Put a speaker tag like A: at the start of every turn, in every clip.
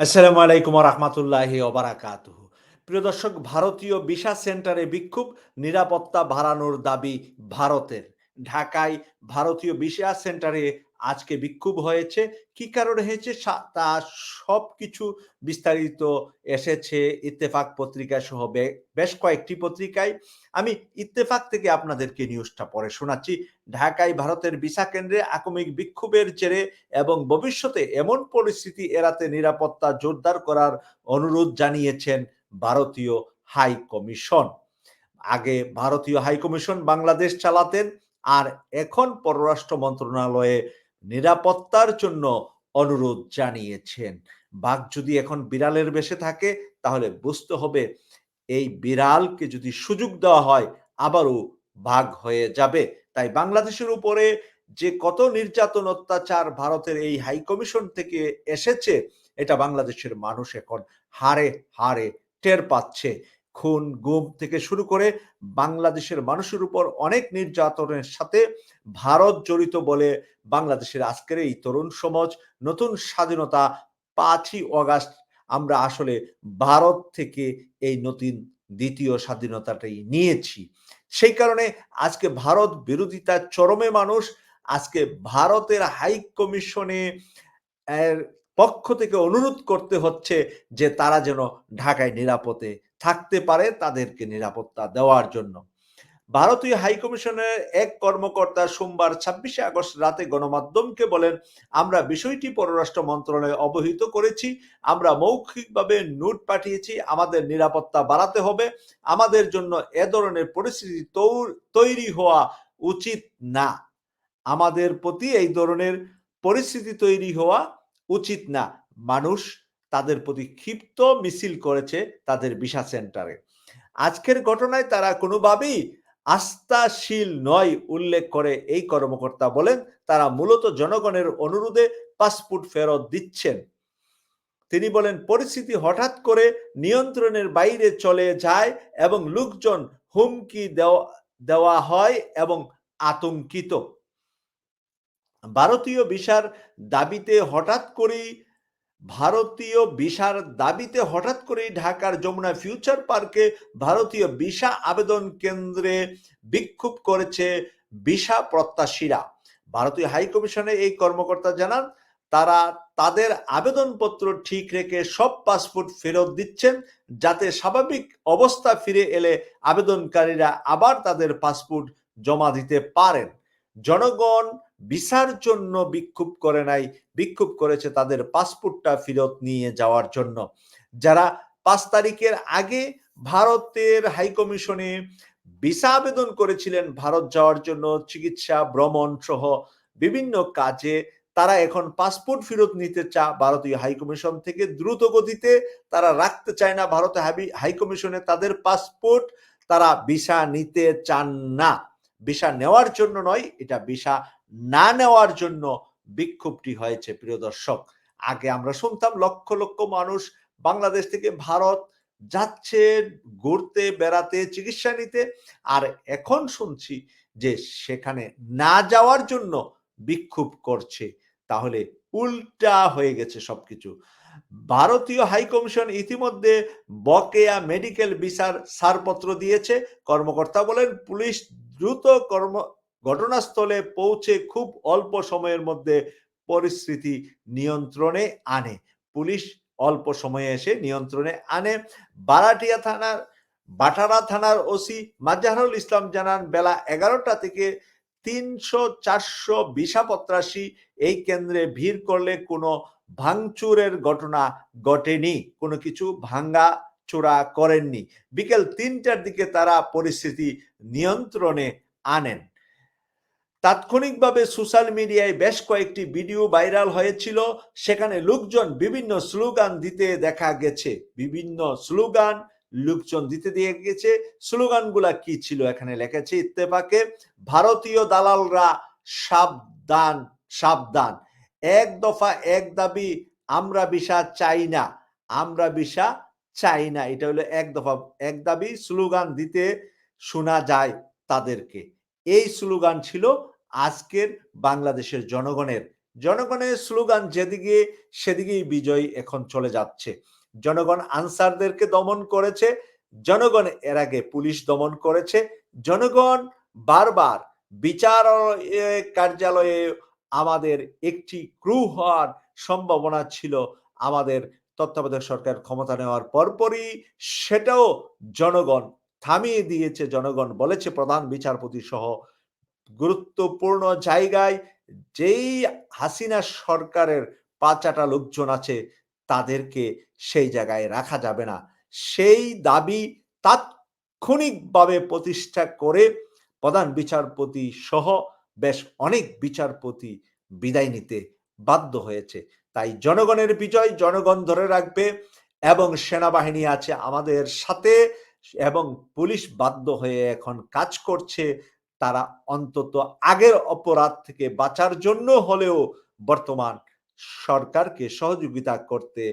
A: আসসালামু আলাইকুম রহমতুল্লাহি ওবরাকাত প্রিয় দর্শক, ভারতীয় ভিসা সেন্টারে বিক্ষোভ, নিরাপত্তা বাড়ানোর দাবি ভারতের। ঢাকায় ভারতীয় ভিসা সেন্টারে আজকে বিক্ষোভ হয়েছে। কি কারণে হয়েছে? তা সব কিছু বিস্তারিত এসেছে ইত্তেফাক পত্রিকা সহ বেশ কয়েকটি পত্রিকায়। আমি ইত্তেফাক থেকে আপনাদেরকে নিউজটা পরে শোনাচ্ছি। ঢাকায় ভারতের ভিসা কেন্দ্রে আকমিক বিক্ষোভের জেরে এবং ভবিষ্যতে এমন পরিস্থিতি এড়াতে নিরাপত্তা জোরদার করার অনুরোধ জানিয়েছেন ভারতীয় হাই কমিশন। আগে ভারতীয় হাই কমিশন বাংলাদেশ চালাতেন, আর এখন পররাষ্ট্র মন্ত্রণালয়ে নিরাপত্তার জন্য অনুরোধ জানিয়েছেন। বাঘ যদি এখন বিড়ালের বেশে থাকে, তাহলে বুঝতে হবে এই বিড়ালকে যদি সুযোগ দেওয়া হয়, আবারও বাঘ হয়ে যাবে। তাই বাংলাদেশের উপরে যে কত নির্যাতন, অত্যাচার ভারতের এই হাই কমিশন থেকে এসেছে, এটা বাংলাদেশের মানুষ এখন হারে হারে টের পাচ্ছে। খুন, গুম থেকে শুরু করে বাংলাদেশের মানুষের উপর অনেক নির্যাতনের সাথে ভারত জড়িত বলে বাংলাদেশের আজকের এই তরুণ সমাজ নতুন স্বাধীনতা পাঁচই অগাস্ট আমরা আসলে ভারত থেকে এই নতুন দ্বিতীয় স্বাধীনতাটাই নিয়েছি। সেই কারণে আজকে ভারত বিরোধিতার চরমে মানুষ, আজকে ভারতের হাই কমিশনে পক্ষ থেকে অনুরোধ করতে হচ্ছে যে তারা যেন ঢাকায় নিরাপদে থাকতে পারে তাদেরকে নিরাপত্তা দেওয়ার জন্য। ভারতীয় হাইকমিশনের এক কর্মকর্তা সোমবার ছাব্বিশে আগস্ট রাতে গণমাধ্যমকে বলেন, আমরা বিষয়টি পররাষ্ট্র মন্ত্রণালয়ে অবহিত করেছি, আমরা মৌখিকভাবে নোট পাঠিয়েছি, আমাদের নিরাপত্তা বাড়াতে হবে, আমাদের জন্য এ ধরনের পরিস্থিতি তৈরি হওয়া উচিত না। আমাদের প্রতি এই ধরনের পরিস্থিতি তৈরি হওয়া উচিত না। মানুষ তাদের প্রতি ক্ষিপ্ত মিছিল করেছে তাদের ভিসা সেন্টারে। আজকের ঘটনায় তারা কোনোভাবেই আস্থাশীল নয় উল্লেখ করে এই কর্মকর্তা বলেন, তারা মূলত জনগণের অনুরোধে পাসপোর্ট ফেরত দিচ্ছেন। তিনি বলেন, পরিস্থিতি হঠাৎ করে নিয়ন্ত্রণের বাইরে চলে যায় এবং লোকজন হুমকি দেওয়া দেওয়া হয় এবং আতঙ্কিত। ভারতীয় ভিসার দাবিতে হঠাৎ করেই ভারতীয় ভিসার দাবিতে হঠাৎ করেই ঢাকার যমুনা ফিউচার পার্কে ভারতীয় ভিসা আবেদন কেন্দ্রে বিক্ষোভ করেছে ভিসা প্রত্যাশীরা। ভারতীয় হাইকমিশনে এই কর্মকর্তা জানান, তারা তাদের আবেদনপত্র ঠিক রেখে সব পাসপোর্ট ফেরত দিচ্ছেন, যাতে স্বাভাবিক অবস্থা ফিরে এলে আবেদনকারীরা আবার তাদের পাসপোর্ট জমা দিতে পারেন। জনগণ ভিসার জন্য বিক্ষোভ করে নাই, বিক্ষোভ করেছে তাদের পাসপোর্টটা ফেরত নিয়ে যাওয়ার জন্য। যারা পাঁচ তারিখের আগে ভারতের হাইকমিশনে ভিসা আবেদন করেছিলেন ভারত যাওয়ার জন্য, চিকিৎসা, ভ্রমণ সহ বিভিন্ন কাজে, তারা এখন পাসপোর্ট ফেরত নিতে চা, ভারতীয় হাইকমিশন থেকে দ্রুত গতিতে তারা রাখতে চায় না। ভারতে হাই কমিশনে তাদের পাসপোর্ট তারা ভিসা নিতে চান না। ভিসা নেওয়ার জন্য নয়, এটা ভিসা না নেওয়ার জন্য বিক্ষোভটি হয়েছে, প্রিয় দর্শক। আগে আমরা শুনতাম লক্ষ লক্ষ মানুষ বাংলাদেশ থেকে ভারত যাচ্ছে ঘুরতে, বেড়াতে, চিকিৎসা নিতে। আর এখন শুনছি যে সেখানে না যাওয়ার জন্য বিক্ষোভ করছে। তাহলে উল্টা হয়ে গেছে সবকিছু। ভারতীয় হাইকমিশন ইতিমধ্যে বকেয়া মেডিকেল বিচার ছাড়পত্র দিয়েছে। কর্মকর্তা বলেন, পুলিশ দ্রুত কর্ম ঘটনাস্থলে পৌঁছে খুব অল্প সময়ের মধ্যে পরিস্থিতি নিয়ন্ত্রণে আনে। পুলিশ অল্প সময়ে এসে নিয়ন্ত্রণে আনে। বারাটিয়া থানার, বাটারা থানার ওসি মাজাহরুল ইসলাম জানান, বেলা এগারোটা থেকে তিনশো চারশো ভিসাপত্রাসী এই কেন্দ্রে ভিড় করলে কোনো ভাঙচুরের ঘটনা ঘটেনি। কোনো কিছু ভাঙ্গা চোরা করেননি। বিকেল তিনটার দিকে তারা পরিস্থিতি নিয়ন্ত্রণে আনেন। তাৎক্ষণিকভাবে সোশ্যাল মিডিয়ায় বেশ কয়েকটি ভিডিও ভাইরাল হয়েছিল। সেখানে লোকজন বিভিন্ন স্লোগান দিতে দেখা গেছে। বিভিন্ন স্লোগান লোকজন দিতে দিয়ে গেছে। স্লোগানগুলা কি ছিল এখানে লেখেছে? ইত্তেফাকে ভারতীয় দালালরা সাবধান সাবধান। এক দফা এক দাবি, আমরা বিষা চাই না, আমরা বিষা চাই না। এটা হলো এক দফা এক দাবি, স্লোগান দিতে শোনা যায় তাদেরকে। এই স্লোগান ছিল আজকের বাংলাদেশের জনগণের জনগণের স্লোগান যেদিকে সেদিকেই বিজয় এখন চলে যাচ্ছে। জনগণ আনসারদেরকে দমন করেছে, জনগণ এর আগে পুলিশ দমন করেছে, জনগণ বারবার বিচার কার্যালয়ে আমাদের একটি ক্রু হওয়ার সম্ভাবনা ছিল আমাদের তত্ত্বাবধায়ক সরকার ক্ষমতা নেওয়ার পরপরই, সেটাও জনগণ থামিয়ে দিয়েছে, জনগণ বলেছে প্রধান বিচারপতি সহ গুরুত্বপূর্ণ জায়গায় যেই হাসিনা সরকারের পাঁচাটা লোকজন আছে, তাদেরকে সেই জায়গায় রাখা যাবে না। সেই দাবি তাৎক্ষণিকভাবে প্রতিষ্ঠা করে প্রধান বিচারপতি সহ বেশ অনেক বিচারপতি বিদায় নিতে বাধ্য হয়েছে। তাই জনগণের বিজয় জনগণ ধরে রাখবে এবং সেনাবাহিনী আছে আমাদের সাথে এবং পুলিশ বাধ্য হয়ে এখন কাজ করছে তারা অন্তত আগের অপরাধ থেকে বাঁচার জন্য হলেও বর্তমান সরকারকে সহযোগিতা করতে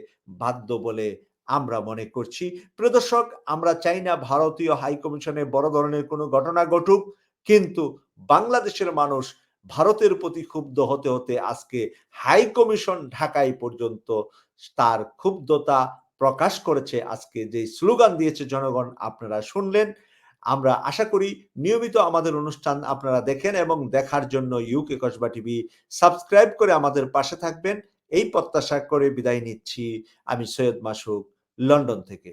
A: বাধ্য বলে আমরা মনে করছি। প্রদর্শক আমরা চাই না ভারতীয় হাইকমিশনে বড় ধরনের কোনো ঘটনা ঘটুক, কিন্তু বাংলাদেশের মানুষ ভারতের প্রতি ক্ষুব্ধ হতে হতে আজকে হাই কমিশন ঢাকায় পর্যন্ত তার ক্ষুব্ধতা প্রকাশ করেছে। আজকে যে স্লোগান দিয়েছে জনগণ, আপনারা শুনলেন। আমরা আশা করি নিয়মিত আমাদের অনুষ্ঠান আপনারা দেখেন এবং দেখার জন্য ইউকে কসবা টিভি সাবস্ক্রাইব করে আমাদের পাশে থাকবেন। এই প্রত্যাশা করে বিদায় নিচ্ছি। আমি সৈয়দ মাসুক লন্ডন থেকে।